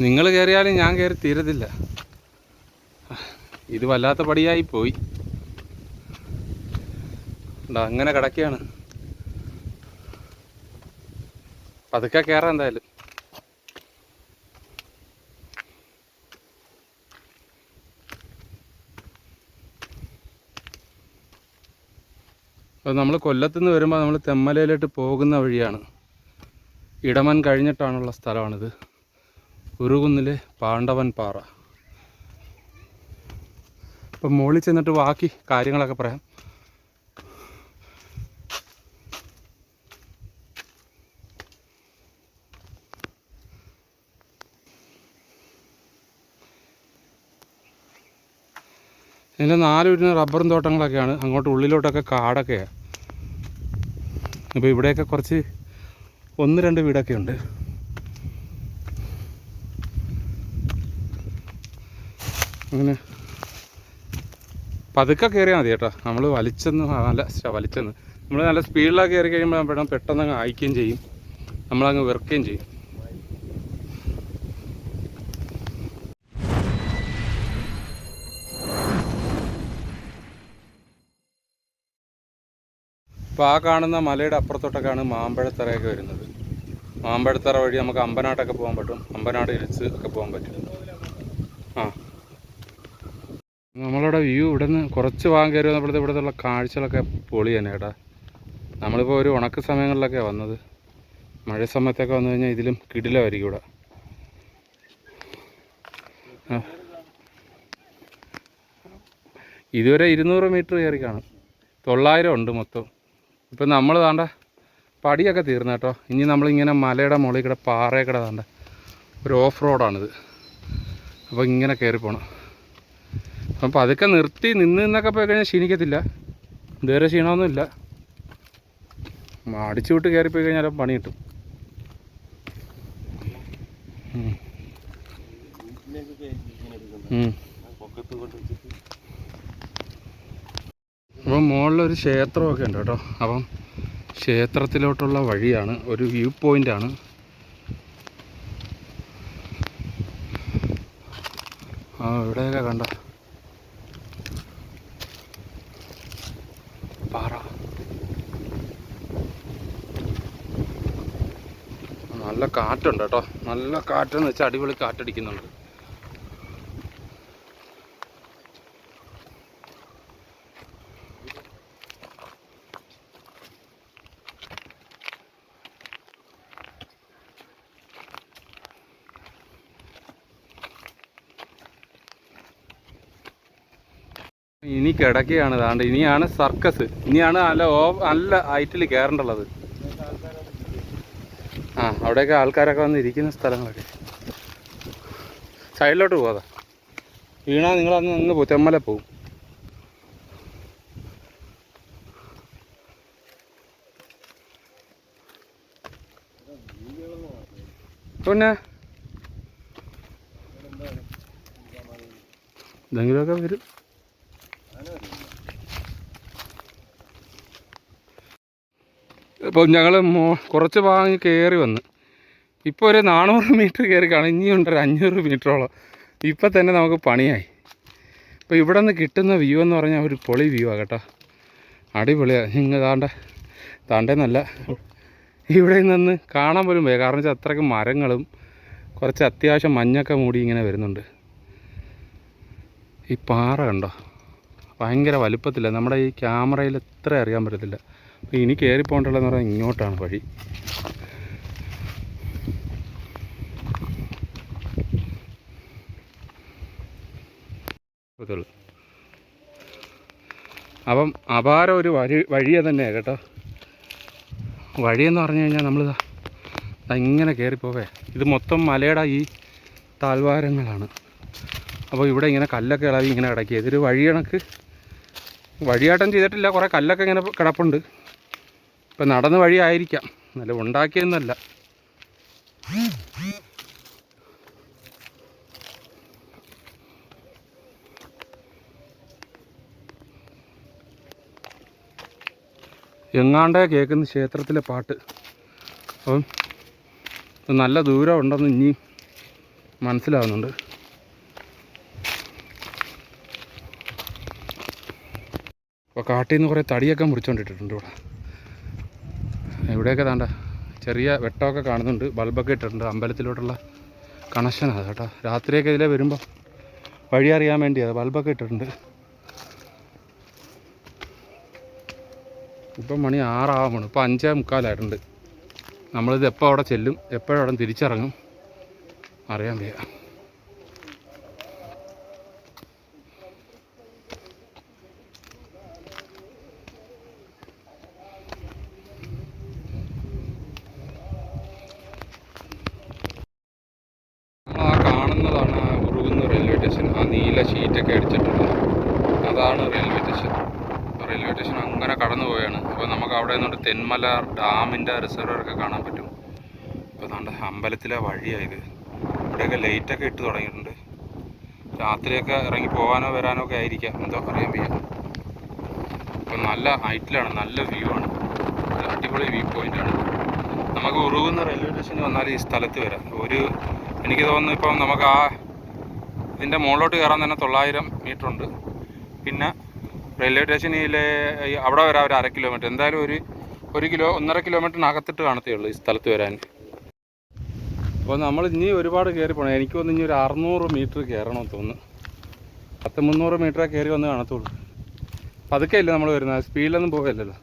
നിങ്ങൾ കയറിയാലും ഞാൻ കയറി തീരത്തില്ല. ഇത് വല്ലാത്ത പടിയായി പോയി. അങ്ങനെ കിടക്കുകയാണ്. പതുക്കെ കയറാം എന്തായാലും. അപ്പോൾ നമ്മൾ കൊല്ലത്തുനിന്ന് വരുമ്പോൾ നമ്മൾ തെമ്മലയിലോട്ട് പോകുന്ന വഴിയാണ്. ഇടമൻ കഴിഞ്ഞിട്ടാണുള്ള സ്ഥലമാണിത്. ഉരുകുന്നിലെ പാണ്ഡവൻ പാറ. അപ്പം മുകളിൽ ചെന്നിട്ട് ബാക്കി കാര്യങ്ങളൊക്കെ പറയാം. ഇതിന്റെ നാലുവിരുന്ന റബ്ബറും തോട്ടങ്ങളൊക്കെയാണ്. അങ്ങോട്ട് ഉള്ളിലോട്ടൊക്കെ കാടൊക്കെയാണ് അപ്പോൾ ഇവിടെയൊക്കെ കുറച്ച് ഒന്ന് രണ്ട് വീടൊക്കെ ഉണ്ട് അങ്ങനെ. പതുക്കെ കയറിയാൽ മതി കേട്ടോ. നമ്മൾ വലിച്ചെന്ന് നല്ല വലിച്ചെന്ന്. നമ്മൾ നല്ല സ്പീഡിലാണ് കയറി കഴിയുമ്പോൾ പെട്ടെന്ന് പെട്ടെന്ന് അങ്ങ് അയക്കുകയും ചെയ്യും. നമ്മളങ്ങ് വെറുക്കുകയും ചെയ്യും. അപ്പോൾ ആ കാണുന്ന മലയുടെ അപ്പുറത്തോട്ടൊക്കെയാണ് മാമ്പഴത്തറയൊക്കെ വരുന്നത്. മാമ്പഴത്തറ വഴി നമുക്ക് അമ്പനാട്ടൊക്കെ പോകാൻ പറ്റും. അമ്പനാട് ഇരിച്ച് ഒക്കെ പോകാൻ പറ്റും. ആ. നമ്മളുടെ വ്യൂ ഇവിടെ നിന്ന് കുറച്ച് ഭാഗം കയറി വന്നപ്പോഴത്തെ ഇവിടുത്തെ കാഴ്ചകളൊക്കെ പൊളി തന്നെ കേട്ടാ. നമ്മളിപ്പോൾ ഒരു ഉണക്ക സമയങ്ങളിലൊക്കെ വന്നത്. മഴ സമയത്തൊക്കെ വന്നു കഴിഞ്ഞാൽ ഇതിലും കിടിലമായിരിക്കും ഇവിടെ. ഇതുവരെ ഇരുന്നൂറ് മീറ്റർ കയറി കാണും. തൊള്ളായിരം ഉണ്ട് മൊത്തം. ഇപ്പം നമ്മൾ താണ്ട പടിയൊക്കെ തീർന്നു കേട്ടോ. ഇനി നമ്മളിങ്ങനെ മലയുടെ മുകളിൽ കൂടെ പാറയൊക്കെ താണ്ട ഒരു ഓഫ് റോഡാണിത് അപ്പോൾ ഇങ്ങനെ കയറി പോകണം അപ്പം അതൊക്കെ നിർത്തി നിന്ന് നിന്നൊക്കെ പോയി കഴിഞ്ഞാൽ ക്ഷീണിക്കത്തില്ല. ഇതുവരെ ക്ഷീണമൊന്നുമില്ല. അടിച്ചു വിട്ട് കയറിപ്പോയി കഴിഞ്ഞാൽ പണി കിട്ടും. അപ്പം മുകളിലൊരു ക്ഷേത്രമൊക്കെ ഉണ്ട് കേട്ടോ. അപ്പം ക്ഷേത്രത്തിലോട്ടുള്ള വഴിയാണ് ഒരു വ്യൂ പോയിന്റാണ് ആ ഇവിടെയൊക്കെ കണ്ട പാറ നല്ല കാറ്റുണ്ട് കേട്ടോ. നല്ല കാറ്റെന്ന് വെച്ചാൽ അടിപൊളി കാറ്റടിക്കുന്നുണ്ട്. ഇനി കിടക്കുകയാണ് താണ്ട് ഇനിയാണ് സർക്കസ്. ഇനിയാണ് നല്ല ഓ നല്ല ഹൈറ്റിൽ കയറേണ്ടുള്ളത് ആ അവിടെയൊക്കെ ആൾക്കാരൊക്കെ വന്ന് ഇരിക്കുന്ന സ്ഥലങ്ങളൊക്കെ. സൈഡിലോട്ട് പോകാതെ വീണാ നിങ്ങളന്ന് അങ്ങ് പോകും തെമ്മല പോവും. പിന്നെ? എന്തെങ്കിലുമൊക്കെ വരും. ഇപ്പം ഞങ്ങൾ കുറച്ച് ഭാഗം കയറി വന്ന്. ഇപ്പോൾ ഒരു നാനൂറ് മീറ്റർ കയറി കാണും. ഇനിയുണ്ട് ഒരു അഞ്ഞൂറ് മീറ്ററോളം. ഇപ്പം തന്നെ നമുക്ക് പണിയായി. ഇപ്പോൾ ഇവിടെ നിന്ന് കിട്ടുന്ന വ്യൂ എന്ന് പറഞ്ഞാൽ ഒരു പൊളി വ്യൂ ആണ് കേട്ടോ. അടിപൊളിയാണ് നിങ്ങൾ താണ്ട താണ്ടേന്നല്ല ഇവിടെ നിന്ന് കാണാൻ പോലും വേ കാരണം വെച്ചാൽ അത്രയ്ക്ക് മരങ്ങളും കുറച്ച് അത്യാവശ്യം മഞ്ഞൊക്കെ മൂടി ഇങ്ങനെ വരുന്നുണ്ട്. ഈ പാറ കണ്ടോ? ഭയങ്കര വലുപ്പത്തില്ല നമ്മുടെ ഈ ക്യാമറയിൽ എത്ര അറിയാൻ പറ്റത്തില്ല. അപ്പോൾ ഇനി കയറി പോകേണ്ടതെന്ന് പറഞ്ഞാൽ ഇങ്ങോട്ടാണ് വഴി. അപ്പം അപാര ഒരു വഴി വഴിയെ തന്നെയാണ് കേട്ടോ. വഴിയെന്ന് പറഞ്ഞു കഴിഞ്ഞാൽ നമ്മൾ ഇങ്ങനെ കയറിപ്പോവേ ഇത് മൊത്തം മലയുടെ ഈ താഴ്വാരങ്ങളാണ്. അപ്പോൾ ഇവിടെ ഇങ്ങനെ കല്ലൊക്കെ ഇളകി ഇങ്ങനെ കിടക്കുക ഇതൊരു വഴിയണക്ക് വഴിയാട്ടം ചെയ്തിട്ടില്ല. കുറേ കല്ലൊക്കെ ഇങ്ങനെ കിടപ്പുണ്ട്. ഇപ്പം നടന്ന വഴി ആയിരിക്കാം. നല്ല ഉണ്ടാക്കിയെന്നല്ല. എങ്ങാണ്ടേ കേൾക്കുന്ന ക്ഷേത്രത്തിലെ പാട്ട്. അപ്പം നല്ല ദൂരം ഉണ്ടെന്ന് ഇനി മനസ്സിലാവുന്നുണ്ട്. അപ്പോൾ കാട്ടിൽ നിന്ന് കുറേ തടിയൊക്കെ മുറിച്ചുകൊണ്ടിട്ടിട്ടുണ്ട് ഇവിടെ. ഇവിടെയൊക്കെ താണ്ട ചെറിയ വെട്ടമൊക്കെ കാണുന്നുണ്ട്. ബൾബൊക്കെ ഇട്ടിട്ടുണ്ട്. അമ്പലത്തിലോട്ടുള്ള കണക്ഷനാണ് കേട്ടോ. രാത്രിയൊക്കെ ഇതിലെ വരുമ്പോൾ വഴി അറിയാൻ വേണ്ടിയാണ് ബൾബൊക്കെ ഇട്ടിട്ടുണ്ട്. ഇപ്പം മണി ആറാവണം. ഇപ്പം അഞ്ചേ മുക്കാലായിട്ടുണ്ട്. നമ്മളിത് എപ്പോൾ അവിടെ ചെല്ലും? എപ്പോഴവിടെ തിരിച്ചിറങ്ങും? അറിയാൻ വയ്യ നമ്മൾ ആ കാണുന്നതാണ് ആ ഉറുകുന്ന റെയിൽവേ സ്റ്റേഷൻ ആ നീല ഷീറ്റൊക്കെ അടിച്ചിട്ടുള്ളത് അതാണ് റെയിൽവേ സ്റ്റേഷൻ റെയിൽവേ സ്റ്റേഷൻ അങ്ങനെ കടന്നു പോവുകയാണ് അപ്പോൾ നിന്നുകൊണ്ട് തെന്മല ഡാമിന്റെ റിസർവറൊക്കെ കാണാൻ പറ്റും. ഇപ്പോൾ നമ്മുടെ അമ്പലത്തിലെ വഴിയായത്. ഇവിടെയൊക്കെ ലൈറ്റൊക്കെ ഇട്ട് തുടങ്ങിയിട്ടുണ്ട്. രാത്രിയൊക്കെ ഇറങ്ങി പോകാനോ വരാനോ ഒക്കെ ആയിരിക്കാം. എന്തോ അറിയാൻ വയ്യ. അപ്പോൾ നല്ല ഹൈറ്റിലാണ്. നല്ല വ്യൂ ആണ്. ഒരു അടിപൊളി വ്യൂ പോയിന്റാണ് നമുക്ക് ഉറുകുന്ന റെയിൽവേ സ്റ്റേഷനിൽ വന്നാൽ ഈ സ്ഥലത്ത് വരാം. ഒരു എനിക്ക് തോന്നുന്നു ഇപ്പം നമുക്ക് ആ ഇതിന്റെ മുകളിലോട്ട് കയറാൻ തന്നെ തൊള്ളായിരം മീറ്റർ ഉണ്ട്. പിന്നെ റെയിൽവേ സ്റ്റേഷനിലെ അവിടെ വരാൻ ഒരു അര കിലോമീറ്റർ എന്തായാലും ഒരു ഒരു കിലോ ഒന്നര കിലോമീറ്ററിനകത്തിട്ട് കാണത്തേ ഉള്ളൂ ഈ സ്ഥലത്ത് വരാൻ. അപ്പോൾ നമ്മൾ ഇനി ഒരുപാട് കയറി പോകണം എനിക്ക് വന്ന് ഇനി ഒരു അറുന്നൂറ് മീറ്റർ കയറണമെന്ന് തോന്നുന്നു. പത്ത് മുന്നൂറ് മീറ്ററേ കയറി വന്ന് കാണത്തുള്ളൂ. പതുക്കെ ഇല്ല നമ്മൾ വരുന്നത്. സ്പീഡിലൊന്നും പോകല്ലല്ലോ.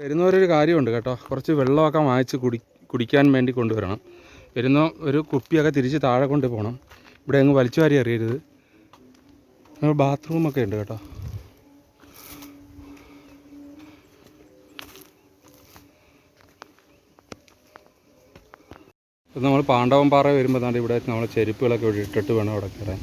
വരുന്നവരൊരു കാര്യമുണ്ട് കേട്ടോ. കുറച്ച് വെള്ളമൊക്കെ വാങ്ങിച്ച് കുടി കുടിക്കാൻ വേണ്ടി കൊണ്ടുവരണം. വരുന്ന ഒരു കുപ്പിയൊക്കെ തിരിച്ച് താഴെ കൊണ്ട് പോകണം ഇവിടെ അങ്ങ് വലിച്ചു വാരി അറിയരുത് ബാത്റൂമൊക്കെ ഉണ്ട് കേട്ടോ. നമ്മൾ പാണ്ഡവൻ പാറ വരുമ്പോൾ ഇവിടെ നമ്മൾ ചെരുപ്പുകളൊക്കെ ഇട്ടിട്ട് വേണം അവിടെ കയറാൻ.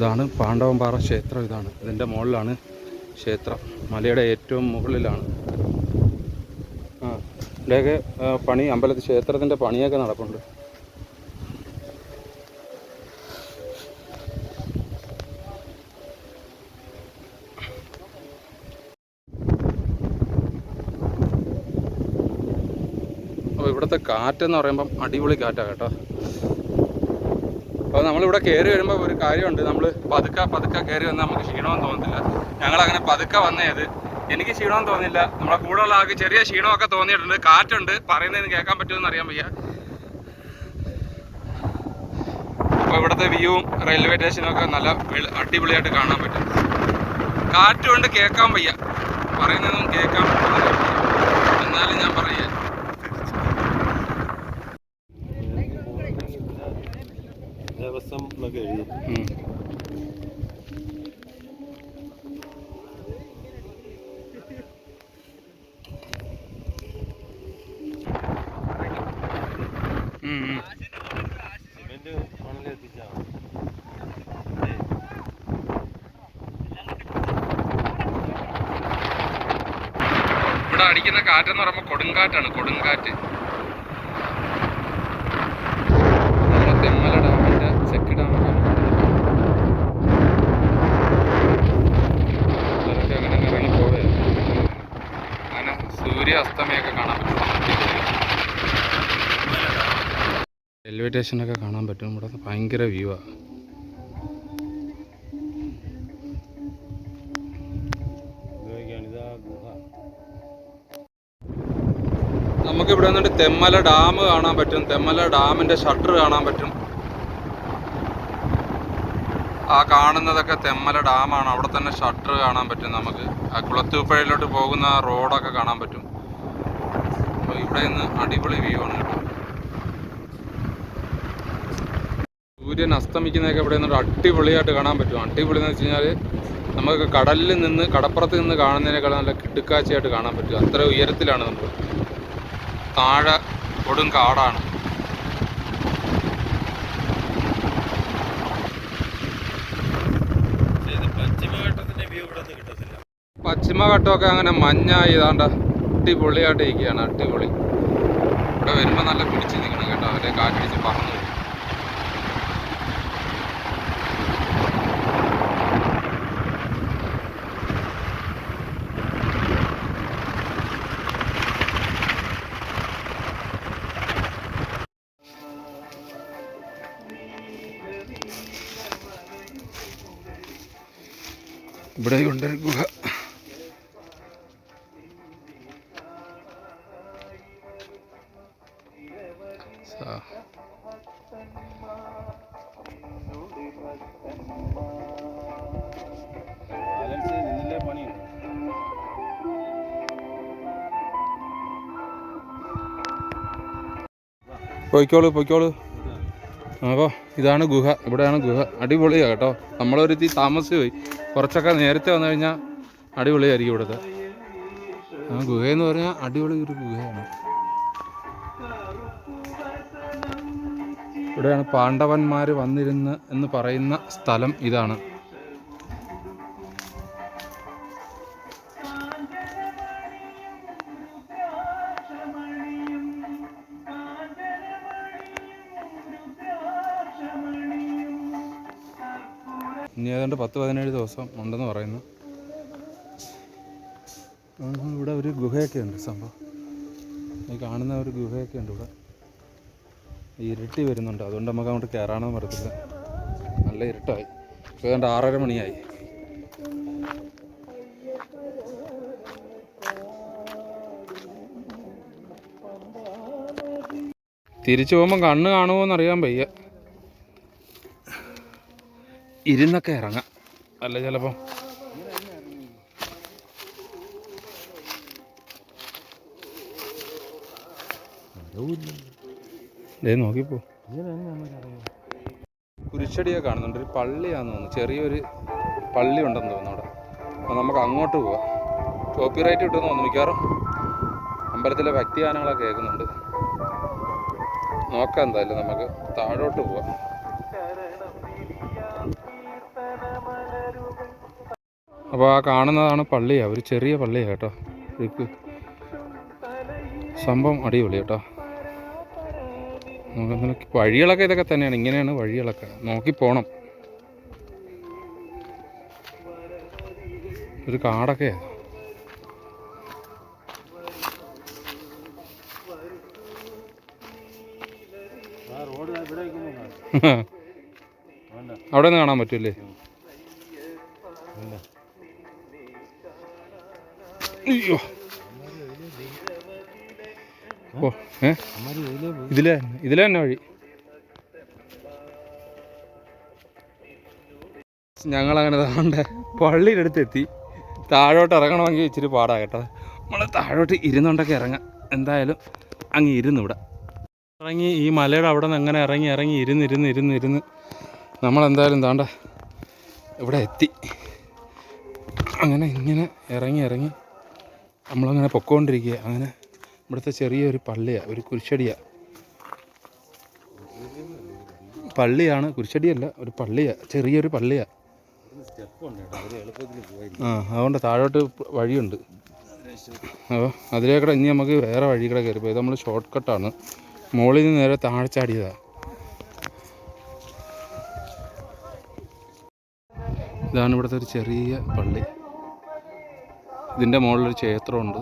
ഇതാണ് പാണ്ഡവൻപാറ ക്ഷേത്രം. ഇതാണ് ഇതിന്റെ മുകളിലാണ് ക്ഷേത്രം. മലയുടെ ഏറ്റവും മുകളിലാണ്. ആ ഇവിടെയൊക്കെ പണി അമ്പലത്തിൽ ക്ഷേത്രത്തിന്റെ പണിയൊക്കെ നടപ്പുണ്ട്. അപ്പോൾ ഇവിടുത്തെ കാറ്റെന്ന് പറയുമ്പം അടിപൊളി കാറ്റാണ് കേട്ടോ. അപ്പോൾ നമ്മളിവിടെ കയറി വരുമ്പോൾ ഒരു കാര്യമുണ്ട്. നമ്മൾ പതുക്കെ പതുക്കെ കയറി വന്നാൽ നമുക്ക് ക്ഷീണമെന്ന് തോന്നുന്നില്ല ഞങ്ങളങ്ങനെ പതുക്കെ വന്നേത് എനിക്ക് ക്ഷീണമെന്ന് തോന്നില്ല നമ്മളെ കൂടെ ഉള്ള ആൾക്ക് ചെറിയ ക്ഷീണമൊക്കെ തോന്നിയിട്ടുണ്ട്. കാറ്റുണ്ട്. പറയുന്നതിന് കേൾക്കാൻ പറ്റുമെന്ന് അറിയാൻ വയ്യ. അപ്പോൾ ഇവിടുത്തെ വ്യൂവും റെയിൽവേ സ്റ്റേഷനും ഒക്കെ നല്ല അടിപൊളിയായിട്ട് കാണാൻ പറ്റും. കാറ്റുകൊണ്ട് കേൾക്കാൻ വയ്യ. പറയുന്നതൊന്നും കേൾക്കാൻ പറ്റുന്നില്ല. എന്നാലും ഞാൻ പറയാം. ദേവസ്വം എന്നൊക്കെ എഴുതും. ഇവിടെ അടിക്കുന്ന കാറ്റെന്ന് പറയുമ്പോൾ കൊടുങ്കാറ്റാണ് കൊടുങ്കാറ്റ് നമ്മുടെ തെമ്മല ഡാമിന്റെ ചെക്ക് ഡാമൊക്കെ ഇവരൊക്കെ അങ്ങനെ അങ്ങ് ഇറങ്ങി പോവേ അങ്ങനെ സൂര്യ അസ്തമയൊക്കെ കാണാൻ പറ്റും. റെയിൽവേ സ്റ്റേഷനൊക്കെ കാണാൻ പറ്റും. ഇവിടെ ഭയങ്കര വ്യൂ ആണ് നമുക്ക് ഇവിടെ നിന്നിട്ട് തെമ്മല ഡാം കാണാൻ പറ്റും. തെമ്മല ഡാമിന്റെ ഷട്ടർ കാണാൻ പറ്റും. ആ കാണുന്നതൊക്കെ തെമ്മല ഡാമാണ്. അവിടെ തന്നെ ഷട്ടർ കാണാൻ പറ്റും നമുക്ക്. ആ കുളത്തൂപ്പുഴയിലോട്ട് പോകുന്ന റോഡൊക്കെ കാണാൻ പറ്റും. ഇവിടെ നിന്ന് അടിപൊളി വ്യൂ ആണ് കേട്ടോ. സൂര്യൻ അസ്തമിക്കുന്നതൊക്കെ ഇവിടെ നിന്നൊരു അടിപൊളിയായിട്ട് കാണാൻ പറ്റും. അടിപൊളി എന്ന് വെച്ച് കഴിഞ്ഞാൽ നമുക്ക് കടലിൽ നിന്ന് കടപ്പുറത്ത് നിന്ന് കാണുന്നതിനേക്കാൾ നല്ല കിടുക്കാച്ചയായിട്ട് കാണാൻ പറ്റും. അത്ര ഉയരത്തിലാണ് നമ്മൾ താഴെ കൊടും കാടാണ്. നിന്ന് പശ്ചിമഘട്ടമൊക്കെ അങ്ങനെ മഞ്ഞായി ഇതാണ്ട. അടിപൊളിയായിട്ട് ഇരിക്കുകയാണ് അടിപൊളി. ഇവിടെ വരുമ്പോൾ നല്ല പിടിച്ച് നിൽക്കണം കേട്ടോ അവരെ കാറ്റടിച്ച് പറന്നു ഇവിടെ ഗുഹ. പൊയ്ക്കോളൂ പൊയ്ക്കോളൂ. അപ്പോൾ ഇതാണ് ഗുഹ ഇവിടെയാണ് ഗുഹ. അടിപൊളിയാണ് കേട്ടോ. നമ്മളൊരു തീ താമസിച്ച് പോയി. കുറച്ചൊക്കെ നേരത്തെ വന്നു കഴിഞ്ഞാൽ അടിപൊളിയായിരിക്കും ഇവിടുത്തെ. ആ ഗുഹയെന്ന് പറഞ്ഞാൽ അടിപൊളി ഒരു ഗുഹയാണ്. ഇവിടെയാണ് പാണ്ഡവന്മാർ വന്നിരുന്ന് എന്ന് പറയുന്ന സ്ഥലം ഇതാണ്. ഇനി ഏതാണ്ട് പത്ത് പതിനേഴ് ദിവസം ഉണ്ടെന്ന് പറയുന്നു. ഇവിടെ ഒരു ഗുഹയൊക്കെ ഉണ്ട് സംഭവം. ഈ കാണുന്ന ഒരു ഗുഹയൊക്കെ ഉണ്ട് ഇവിടെ ഇരുട്ടി വരുന്നുണ്ട്. അതുകൊണ്ട് നമുക്ക് അങ്ങോട്ട് കയറാനൊന്നും പറ്റത്തില്ല. നല്ല ഇരുട്ടായി. ഇപ്പോൾ ഏതാണ്ട് ആറര മണിയായി. തിരിച്ചു പോകുമ്പോൾ കണ്ണ് കാണുമോ എന്നറിയാൻ വയ്യ. ഇരുന്നൊക്കെ ഇറങ്ങാം. അല്ല ചിലപ്പം. നോക്കിപ്പോ. കുരിശടിയൊക്കെ കാണുന്നുണ്ട്. ഒരു പള്ളിയാന്ന് തോന്നുന്നു. ചെറിയൊരു പള്ളി ഉണ്ടെന്ന് തോന്നുന്നു അവിടെ. അപ്പോൾ നമുക്ക് അങ്ങോട്ട് പോവാം. കോപ്പി റൈറ്റ് കിട്ടുമെന്ന് തോന്നുന്നു മിക്കവാറും. അമ്പലത്തിലെ ഭക്തിഗാനങ്ങളൊക്കെ കേൾക്കുന്നുണ്ട്. നോക്കാം എന്തായാലും നമുക്ക് താഴോട്ട് പോവാം. അപ്പോൾ ആ കാണുന്നതാണ് പള്ളിയാണ് ഒരു ചെറിയ പള്ളിയാണ് കേട്ടോ. സംഭവം അടിപൊളി കേട്ടോ. നമുക്കെന്തായാലും വഴികളൊക്കെ ഇതൊക്കെ തന്നെയാണ്. ഇങ്ങനെയാണ് വഴികളൊക്കെ. നോക്കി പോണം. ഒരു കാടൊക്കെ. അവിടെ നിന്ന് കാണാൻ പറ്റൂലേ അയ്യോ. ഏ? ഇതിലെ ഇതിലെ തന്നെ വഴി. ഞങ്ങളങ്ങനെ താണ്ടെ പള്ളിയുടെ അടുത്ത് എത്തി താഴോട്ട് ഇറങ്ങണമെങ്കിൽ ഇച്ചിരി പാടാ കേട്ടോ. നമ്മൾ താഴോട്ട് ഇരുന്നുണ്ടൊക്കെ ഇറങ്ങാം. എന്തായാലും അങ്ങ് ഇരുന്നു ഇവിടെ. ഇറങ്ങി ഈ മലയുടെ അവിടെ നിന്ന് അങ്ങനെ ഇറങ്ങി ഇറങ്ങി ഇരുന്ന് ഇരുന്ന് ഇരുന്ന് ഇരുന്ന് നമ്മളെന്തായാലും താണ്ട ഇവിടെ എത്തി. അങ്ങനെ ഇങ്ങനെ ഇറങ്ങി ഇറങ്ങി നമ്മളങ്ങനെ പൊക്കോണ്ടിരിക്കുക. അങ്ങനെ ഇവിടുത്തെ ചെറിയൊരു പള്ളിയാണ് ഒരു കുരിശടിയാണ് പള്ളിയാണ് കുരിശടിയല്ല ഒരു പള്ളിയാണ് ചെറിയൊരു പള്ളിയാണ് ആ അതുകൊണ്ട് താഴോട്ട് വഴിയുണ്ട്. അപ്പോൾ അതിലേക്കൂടെ ഇനി നമുക്ക് വേറെ വഴി കയറി പോയി. നമ്മൾ ഷോർട്ട് കട്ടാണ് മുകളിൽ നിന്ന് നേരെ താഴെ ചാടിയതാണ് ഇതാണ് ഇവിടുത്തെ ഒരു ചെറിയ പള്ളി. ഇതിന്റെ മുകളിലൊരു ക്ഷേത്രമുണ്ട്.